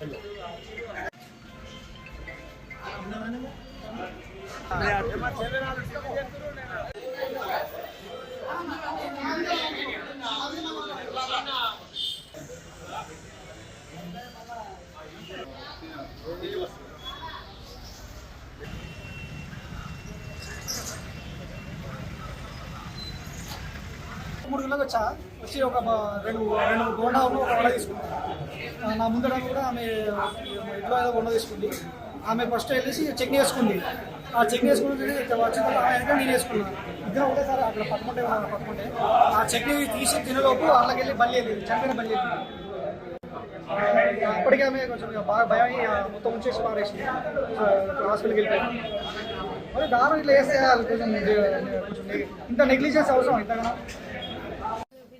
వెళ్ళు మూడు గంటలకు వచ్చా వచ్చి ఒక రెండు రెండు గోండాలు ఒక వడ తీసుకున్నాను నా ముందర కూడా ఆమె ఇంట్లో ఏదో వండ తీసుకుంది. ఆమె ఫస్ట్ వెళ్ళేసి చట్నీ వేసుకుంది ఆ చట్నీ వేసుకుని వచ్చిన నేను వేసుకున్నాను ఇద్దరు ఒకటేసారి అక్కడ పట్టుకుంటే ఉన్నాను పట్టుకుంటే. ఆ చట్నీ తీసి తినలోపు వాళ్ళకి వెళ్ళి బల్లి వెళ్ళింది చంపిన బల్లి వెళ్ళింది. అప్పటికే ఆమె కొంచెం బాగా భయం మొత్తం ఉంచేసి పారేసింది. హాస్పిటల్కి వెళ్ళిపోయింది. మరి దారుణం ఇట్లా వేస్తే వాళ్ళు కొంచెం ఇంత నెగ్లిజెన్స్ అవసరం ఇంతకన్నా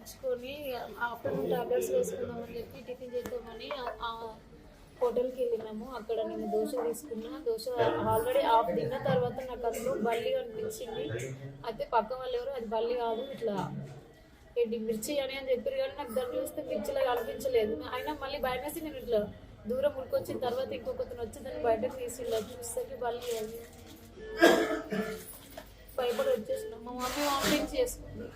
తెచ్చుకొని ఆఫ్టర్నూన్ టాబ్లెట్స్ వేసుకుందామని చెప్పి టిఫిన్ చేద్దామని ఆ- హోటల్కి వెళ్ళినాము. అక్కడ నేను దోశ తీసుకున్నా. దోశ ఆల్రెడీ ఆఫ్ తిన్న తర్వాత నాకు అందులో బల్లి అనిపించింది. అయితే పక్క వాళ్ళు ఎవరు అది బల్లి కాదు ఇట్లా ఏంటి మిర్చి అని అని చెప్పారు కానీ నాకు దాన్ని చూస్తే మిర్చిలా అనిపించలేదు. అయినా మళ్ళీ భయం వేసి నేను ఇట్లా దూరం ఉడికొచ్చిన తర్వాత ఇంకొకతను వచ్చి దాన్ని బయటకు తీసిండు చూస్తే బల్లి అది భయపడి వచ్చేసినాం. మా మమ్మీ వామిటింగ్ చేసుకుంది.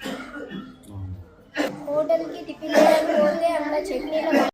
హోటల్కి టిఫిన్ చేయడానికి పోతే అక్కడ చట్నీలో